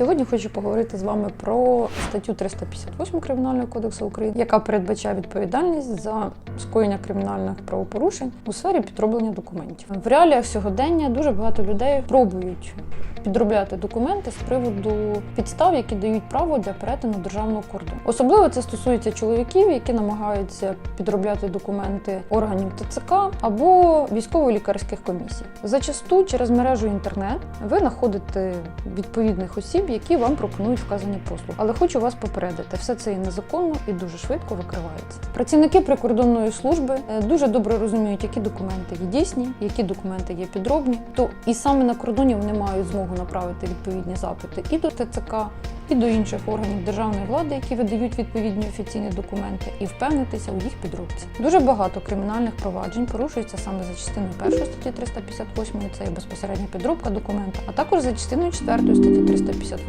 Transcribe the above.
Сьогодні хочу поговорити з вами про статтю 358 Кримінального кодексу України, яка передбачає відповідальність за скоєння кримінальних правопорушень у сфері підроблення документів. В реаліях сьогодення дуже багато людей пробують підробляти документи з приводу підстав, які дають право для перетину державного кордону. Особливо це стосується чоловіків, які намагаються підробляти документи органів ТЦК або військово-лікарських комісій. Зачасту через мережу інтернет ви знаходите відповідних осіб, які вам пропонують вказані послуги. Але хочу вас попередити, все це є незаконно і дуже швидко викривається. Працівники прикордонної служби е, дуже добре розуміють, які документи є дійсні, які документи є підробні. То і саме на кордоні вони мають змогу направити відповідні запити і до ТЦК, і до інших органів державної влади, які видають відповідні офіційні документи, і впевнитися у їх підробці. Дуже багато кримінальних проваджень порушується саме за частиною 1 статті 358, це є безпосередня підробка документа, а також за частиною 4 статті 358